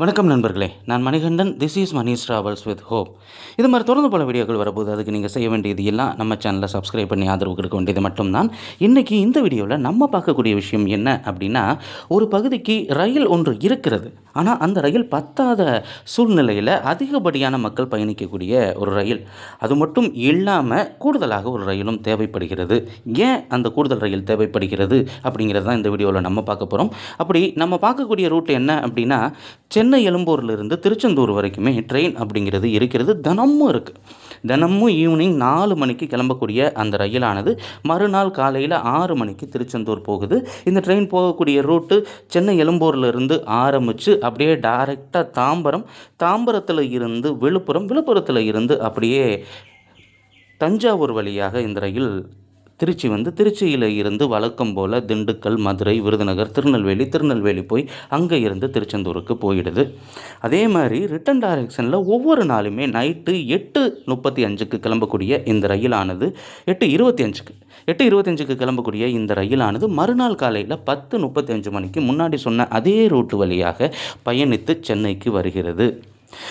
வணக்கம் நண்பர்களே. நான் Manikandan. This is Mani's travels with hope இது மாதிரி தொடர்ந்து பல வீடியோக்கள் வரப்போது அதுக்கு நீங்கள் செய்ய வேண்டியது எல்லாம் நம்ம சேனலை சப்ஸ்கிரைப் பண்ணி ஆதரவு கொடுக்க வேண்டியது மட்டும்தான். இன்றைக்கி இந்த வீடியோவில் நம்ம பார்க்கக்கூடிய விஷயம் என்ன அப்படின்னா ஒரு பகுதிக்கு ரயில் ஒன்று இருக்கிறது. ஆனால் அந்த ரயில் பத்தாத சூழ்நிலையில் அதிகப்படியான மக்கள் பயணிக்கக்கூடிய ஒரு ரயில். அது மட்டும் இல்லாமல் கூடுதலாக ஒரு ரயிலும் தேவைப்படுகிறது. ஏன் அந்த கூடுதல் ரயில் தேவைப்படுகிறது அப்படிங்கிறது தான் இந்த வீடியோவில் நம்ம பார்க்க போகிறோம் அப்படி நம்ம பார்க்கக்கூடிய ரூட் என்ன அப்படின்னா சென்னை சென்னை எழும்பூர்லேருந்து திருச்செந்தூர் வரைக்குமே ட்ரெயின் அப்படிங்கிறது இருக்கிறது. தினமும் இருக்குது தினமும் ஈவினிங் நாலு மணிக்கு கிளம்பக்கூடிய அந்த ரயிலானது மறுநாள் காலையில் ஆறு மணிக்கு திருச்செந்தூர் போகுது. இந்த ட்ரெயின் போகக்கூடிய ரூட்டு சென்னை எழும்பூர்லேருந்து ஆரம்பித்து அப்படியே டைரெக்டாக தாம்பரம் தாம்பரத்தில் இருந்து விழுப்புரம் விழுப்புரத்தில் இருந்து அப்படியே தஞ்சாவூர் வழியாக இந்த ரயில் திருச்சி வந்து திருச்சியில் இருந்து வழக்கம் போல் திண்டுக்கல் மதுரை விருதுநகர் திருநெல்வேலி திருநெல்வேலி போய் அங்கே இருந்து திருச்செந்தூருக்கு போயிடுது. அதே மாதிரி ரிட்டன் டைரக்ஷனில் ஒவ்வொரு நாளுமே நைட்டு எட்டு முப்பத்தி அஞ்சுக்கு கிளம்பக்கூடிய இந்த ரயிலானது எட்டு இருபத்தி அஞ்சுக்கு எட்டு இருபத்தஞ்சுக்கு கிளம்பக்கூடிய இந்த ரயிலானது மறுநாள் காலையில் பத்து முப்பத்தி அஞ்சு மணிக்கு முன்னாடி சொன்ன அதே ரூட்டு வழியாக பயணித்து சென்னைக்கு வருகிறது.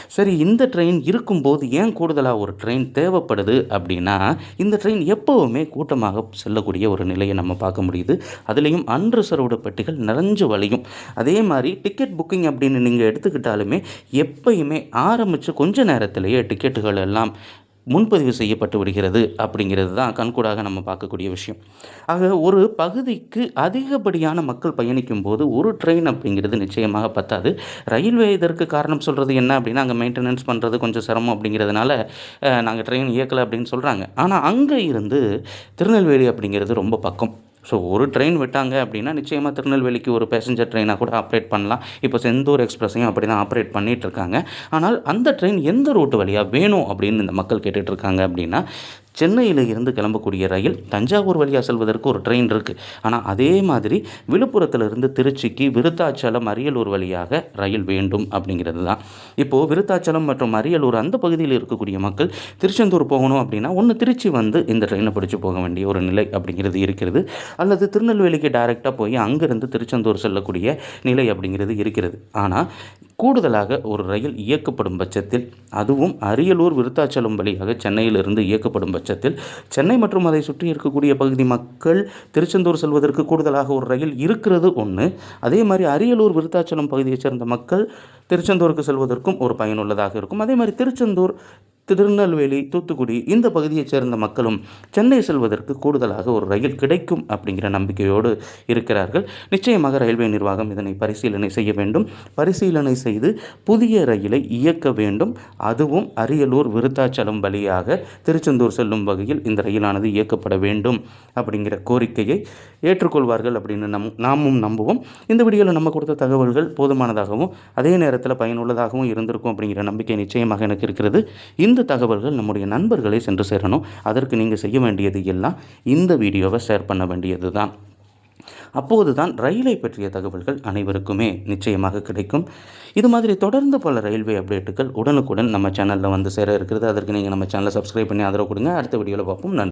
சரி இந்த ட்ரெயின் இருக்கும்போது ஏன் கூடுதலாக ஒரு ட்ரெயின் தேவைப்படுது அப்படின்னா இந்த ட்ரெயின் எப்போவுமே கூட்டமாக செல்லக்கூடிய ஒரு நிலையை நம்ம பார்க்க முடியுது. அதுலேயும் அன்ரிசர்வ்டு பெட்டிகள் நிறைஞ்சு வழியும். அதே மாதிரி டிக்கெட் புக்கிங் அப்படின்னு நீங்கள் எடுத்துக்கிட்டாலுமே எப்பயுமே ஆரம்பித்து கொஞ்ச நேரத்திலேயே டிக்கெட்டுகள் எல்லாம் முன்பதிவு செய்யப்பட்டு விடுகிறது அப்படிங்கிறது தான் கண்கூடாக நம்ம பார்க்கக்கூடிய விஷயம். ஆக ஒரு பகுதிக்கு அதிகப்படியான மக்கள் பயணிக்கும் போது ஒரு ட்ரெயின் அப்படிங்கிறது நிச்சயமாக பத்தாது. ரயில்வே இதற்கு காரணம் சொல்கிறது என்ன அப்படின்னா அங்கே மெயின்டெனன்ஸ் பண்ணுறது கொஞ்சம் சிரமம் அப்படிங்கிறதுனால நாங்கள் ட்ரெயின் இயக்கலை அப்படின்னு சொல்கிறாங்க ஆனால் அங்கே இருந்து திருநெல்வேலி அப்படிங்கிறது ரொம்ப பக்கம். ஸோ ஒரு ட்ரெயின் விட்டாங்க அப்படின்னா நிச்சயமாக திருநெல்வேலிக்கு ஒரு பேசஞ்சர் ட்ரெயினாக கூட ஆப்ரேட் பண்ணலாம். இப்போ செந்தூர் எக்ஸ்பிரஸையும் அப்படி தான் ஆப்ரேட் பண்ணிகிட்டு இருக்காங்க. ஆனால் அந்த ட்ரெயின் எந்த ரூட்டு வழியாக வேணும் அப்படின்னு இந்த மக்கள் கேட்டுட்ருக்காங்க அப்படின்னா சென்னையில் இருந்து கிளம்பக்கூடிய ரயில் தஞ்சாவூர் வழியாக செல்வதற்கு ஒரு ட்ரெயின் இருக்குது ஆனால் அதே மாதிரி விழுப்புரத்திலிருந்து திருச்சிக்கு விருத்தாச்சலம் அரியலூர் வழியாக ரயில் வேண்டும் அப்படிங்கிறது தான். இப்போது விருத்தாச்சலம் மற்றும் அரியலூர் அந்த பகுதியில் இருக்கக்கூடிய மக்கள் திருச்செந்தூர் போகணும் அப்படின்னா ஒன்று திருச்சி வந்து இந்த ட்ரெயினை பிடிச்சி போக வேண்டிய ஒரு நிலை அப்படிங்கிறது இருக்கிறது. அல்லது திருநெல்வேலிக்கு டைரெக்டாக போய் அங்கேருந்து திருச்செந்தூர் செல்லக்கூடிய நிலை அப்படிங்கிறது இருக்கிறது. ஆனால் கூடுதலாக ஒரு ரயில் இயக்கப்படும் பட்சத்தில் அதுவும் அரியலூர் விருத்தாச்சலம் வழியாக சென்னையிலிருந்து இயக்கப்படும் பட்சத்தில் சென்னை மற்றும் அதை சுற்றி இருக்கக்கூடிய பகுதி மக்கள் திருச்செந்தூர் செல்வதற்கு கூடுதலாக ஒரு ரயில் இருக்கிறது ஒன்று அதே மாதிரி அரியலூர் விருத்தாச்சலம் பகுதியைச் சேர்ந்த மக்கள் திருச்செந்தூருக்கு செல்வதற்கும் ஒரு பயனுள்ளதாக இருக்கும். அதே மாதிரி திருச்செந்தூர் திருநெல்வேலி தூத்துக்குடி இந்த பகுதியைச் சேர்ந்த மக்களும் சென்னை செல்வதற்கு கூடுதலாக ஒரு ரயில் கிடைக்கும் அப்படிங்கிற நம்பிக்கையோடு இருக்கிறார்கள். நிச்சயமாக ரயில்வே நிர்வாகம் இதனை பரிசீலனை செய்ய வேண்டும். பரிசீலனை செய்து புதிய ரயிலை இயக்க வேண்டும். அதுவும் அரியலூர் விருத்தாச்சலம் வழியாக திருச்செந்தூர் செல்லும் வகையில் இந்த ரயிலானது இயக்கப்பட வேண்டும் அப்படிங்கிற கோரிக்கையை ஏற்றுக்கொள்வார்கள் அப்படின்னு நம் நாமும் நம்புவோம். இந்த வீடியோவில் நம்ம கொடுத்த தகவல்கள் போதுமானதாகவும் அதே நேரத்தில் பயனுள்ளதாகவும் இருந்திருக்கும் அப்படிங்கிற நம்பிக்கை நிச்சயமாக எனக்கு இருக்கிறது. இந்த இந்த தகவல்கள் நம்முடைய நண்பர்களை சென்று சேரணும். அதற்கு நீங்கள் செய்ய வேண்டியது எல்லாம் இந்த வீடியோவை ஷேர் பண்ண வேண்டியது தான் அப்போது தான் ரயிலை பற்றிய தகவல்கள் அனைவருக்குமே நிச்சயமாக கிடைக்கும். இது மாதிரி தொடர்ந்து பல ரயில்வே அப்டேட்டுகள் உடனுக்குடன் நம்ம சேனலில் வந்து சேர இருக்கிறது. அதற்கு நீங்கள் நம்ம சேனலை சப்ஸ்கிரைப் பண்ணி ஆதரவு கொடுங்க. அடுத்த வீடியோவில் பார்ப்போம். நன்றி.